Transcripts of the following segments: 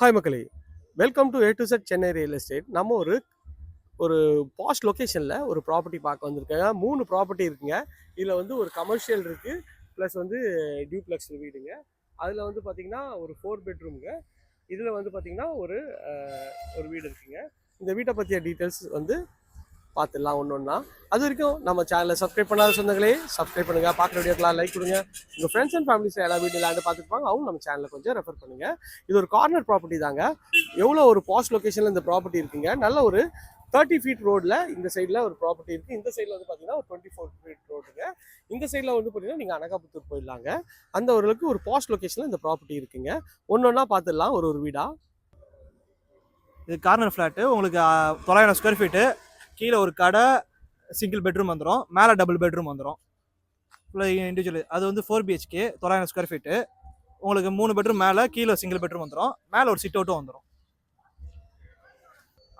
Hi மக்களே. Welcome to A to Z Chennai real estate நம்ம ஒரு ஒரு பாஸ்ட் லொக்கேஷனில் ஒரு ப்ராப்பர்ட்டி பார்க்க வந்திருக்கேன். மூணு ப்ராப்பர்ட்டி இருக்குங்க. இதில் வந்து ஒரு கமர்ஷியல் இருக்குது ப்ளஸ் வந்து டியூப்ளெக்ஸ் வீடுங்க. அதில் வந்து பார்த்தீங்கன்னா ஒரு ஃபோர் பெட்ரூமுங்க இதில் வந்து பார்த்தீங்கன்னா ஒரு ஒரு வீடு இருக்குங்க. இந்த வீட்டை பற்றிய டீட்டெயில்ஸ் வந்து பார்த்துடலாம் ஒன்று ஒன்றா அது வரைக்கும் நம்ம சேனலை சப்ஸ்கிரைப் பண்ணாத சொந்தங்களே சப்ஸ்கிரைப் பண்ணுங்கள் பார்க்குற வீடியோக்கெலாம் லைக் கொடுங்க. உங்கள் ஃப்ரெண்ட்ஸ் அண்ட் ஃபேமிலிஸ் எல்லா வீட்டில் லேண்டு பார்த்துருப்பாங்க அவங்க நம்ம சேனலை கொஞ்சம் ரெஃபர் பண்ணுங்கள் இது ஒரு கார்னர் ப்ராப்பர்ட்டி தாங்க. எவ்வளோ ஒரு பாஸ்ட் லொக்கேஷனில் இந்த ப்ராப்பர்ட்டி இருக்குங்க. நல்ல ஒரு தேர்ட்டி ஃபீட் ரோடில் இந்த சைடில் ஒரு ப்ராப்பர்ட்டி இருக்குது இந்த சைடில் வந்து பார்த்தீங்கன்னா ஒரு டுவெண்ட்டி ஃபோர் ஃபீட் ரோடுங்க இந்த சைடில் வந்து பார்த்தீங்கன்னா நீங்கள் அனகாபுத்தூர் போயிடலாங்க. அந்த ஓரளவுக்கு ஒரு பாஸ்ட் லொக்கேஷனில் இந்த ப்ராப்பர்ட்டி இருக்குங்க. ஒன்று ஒன்றா பார்த்துடலாம். ஒரு ஒரு வீடாக இது கார்னர் ஃப்ளாட்டு உங்களுக்கு தொள்ளாயிரம் ஸ்கொயர் ஃபீட்டு கீழே ஒரு கடை சிங்கிள் பெட்ரூம் வந்துடும் மேலே டபுள் பெட்ரூம் வந்துடும் ஃபுல்லாக இண்டிவிஜுவல் அது வந்து ஃபோர் பிஹெச்கே தொள்ளாயிரம் ஸ்கொயர் ஃபீட்டு உங்களுக்கு மூணு பெட்ரூம் மேலே கீழே சிங்கிள் பெட்ரூம் வந்துடும் மேலே ஒரு சிட் அவுட்டும் வந்துடும்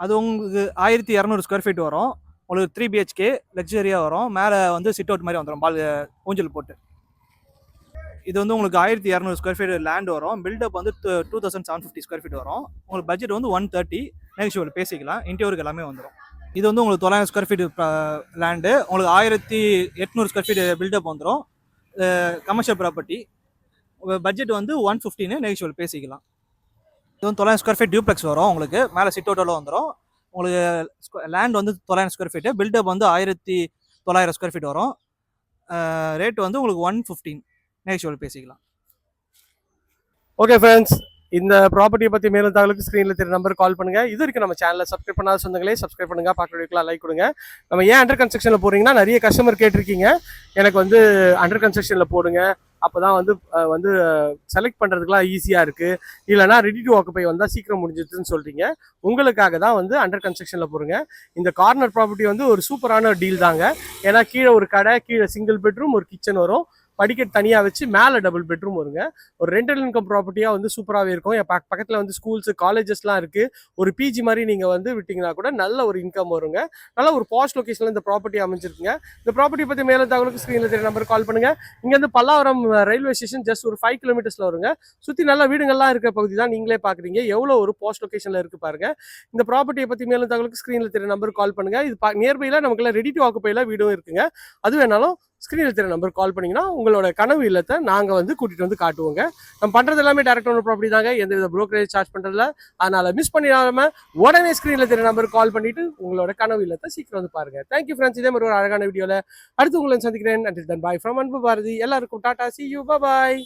அது உங்களுக்கு ஆயிரத்தி இரநூறு ஸ்கொயர் ஃபீட் வரும். உங்களுக்கு த்ரீ பிஹெச்கே லக்ஸரியாக வரும். மேலே வந்து சிட் அவுட் மாதிரி வந்துடும் பால் ஊஞ்சல் போட்டு. இது வந்து உங்களுக்கு ஆயிரத்தி இரநூறு ஸ்கொயர் ஃபீட் லேண்ட் வரும். பில்டப் வந்து two thousand seven fifty square feet வரும். உங்களுக்கு பட்ஜெட் வந்து ஒன் தேர்ட்டி நெகோஷியபிள் பேசிக்கலாம். இன்டீரியருக்கு எல்லாமே வந்துடும் இது வந்து உங்களுக்கு தொள்ளாயிரம் ஸ்கொயர் ஃபீட் லேண்டு உங்களுக்கு ஆயிரத்தி எட்நூறு ஸ்கொயர் ஃபீட் பில்டப் வந்துடும் கமர்ஷியல் ப்ராப்பர்ட்டி பட்ஜெட் வந்து ஒன் ஃபிஃப்டின்னு நெகிஷுவல் பேசிக்கலாம். இது வந்து தொள்ளாயிரம் ஸ்கொயர் ஃபீட் டியூப்ளெக்ஸ் வரும் உங்களுக்கு. மேலே சிட் அவுட்டோட வந்துடும் உங்களுக்கு லேண்ட் வந்து தொள்ளாயிரம் ஸ்கொயர் ஃபீட்டு பில்டப் வந்து ஆயிரத்தி தொள்ளாயிரம் ஸ்கொயர் ஃபீட் வரும். ரேட் வந்து உங்களுக்கு ஒன் ஃபிஃப்டீன் நெகிஷுவல் பேசிக்கலாம். ஓகே ஃப்ரெண்ட்ஸ் இந்த ப்ராப்பர்ட்டியை பற்றி மேலும் தகவலுக்கு ஸ்க்ரீனில் தெரிய நம்பர் கால் பண்ணுங்கள் இது இருக்குது நம்ம சேனலை சப்ஸ்கிரைப் பண்ணாத சொந்தங்களே சப்ஸ்கிரைப் பண்ணுங்கள் பார்க்குற லைக் கொடுங்க. நம்ம ஏன் அண்டர் கன்ஸ்ட்ரக்ஷனில் போகிறீங்கன்னா நிறைய கஸ்டமர் கேட்டிருக்கீங்க. எனக்கு வந்து அண்டர் கன்ஸ்ட்ரக்ஷனில் போடுங்க. அப்போ தான் வந்து வந்து செலக்ட் பண்ணுறதுக்குலாம் ஈஸியாக இருக்குது இல்லைனா ரெடி டு ஆக்குப்பை வந்தால் சீக்கிரம் முடிஞ்சிடுதுன்னு சொல்கிறீங்க உங்களுக்காக தான் வந்து அண்டர் கன்ஸ்ட்ரக்ஷனில் போகிறீங்க இந்த கார்னர் ப்ராப்பர்ட்டி வந்து ஒரு சூப்பரான டீல் தாங்க. ஏன்னா கீழே ஒரு கடை கீழே சிங்கிள் பெட்ரூம் ஒரு கிச்சன் வரும். படிக்கட் தனியாக வச்சு மேலே டபுள் பெட்ரூம் வருங்க. ஒரு ரெண்டல் இன்கம் ப்ராப்பர்ட்டியாக வந்து சூப்பராகவே இருக்கும். என் பக்க பக்கத்தில் வந்து ஸ்கூல்ஸ் காலேஜஸ்லாம் இருக்குது ஒரு பிஜி மாதிரி நீங்கள் வந்து விட்டிங்கன்னா கூட நல்ல ஒரு இன்கம் வருங்க. நல்ல ஒரு பாஸ்ட் லொக்கேஷனில் இந்த ப்ராப்பர்ட்டி அமைஞ்சிருக்குங்க. இந்த ப்ராப்பர்ட்டி பற்றி மேலே தகவலுக்கு ஸ்க்ரீனில் தெரிய நம்பர் கால் பண்ணுங்கள் இங்கேருந்து பல்லாவரம் ரயில்வே ஸ்டேஷன் ஜஸ்ட் ஒரு ஃபைவ் கிலோமீட்டர்ஸில் வருங்க. சுற்றி நல்ல வீடுங்கள்லாம் இருக்கிற பகுதி தான் நீங்களே பார்க்குறீங்க எவ்வளோ ஒரு பாஸ்ட் லொக்கேஷனில் இருக்குது பாருங்கள் இந்த ப்ராப்பர்ட்டியை பற்றி மேலும் தகவலுக்கு ஸ்க்ரீனில் தெரிய நம்பருக்கு கால் பண்ணுங்கள் இது பா நியர்பையில் நமக்குலாம் ரெடி டு ஆக்குப்பையில் வீடும் இருக்குங்க. அது வேணாலும் ஸ்க்ரீனில் தெரிய நம்பர் கால் பண்ணிங்கன்னா உங்களோட கனவு இல்லத்தை நாங்கள் வந்து கூட்டிகிட்டு வந்து காட்டுவோங்க. நம்ம பண்ணுறது எல்லாமே டேரக்ட் ஓனர் ப்ராப்பர்ட்டி தாங்க. எந்த வித ப்ரோக்கரேஜ் சார்ஜ் பண்ணுறதுல அதனால் மிஸ் பண்ணிடாம உடனே ஸ்க்ரீனில் தெரிய நம்பர் கால் பண்ணிவிட்டு உங்களோட கனவு இல்லத்தை சீக்கிரம் வந்து பாருங்க. தேங்க்யூ ஃப்ரெண்ட்ஸ் இதே மாதிரி ஒரு அழகான வீடியோவில் அடுத்து உங்களை சந்திக்கிறேன். அண்டில் தன் பாய் ஃப்ரம் அன்பு பாரதி. எல்லாருக்கும் டாட்டா சி யூ பாய்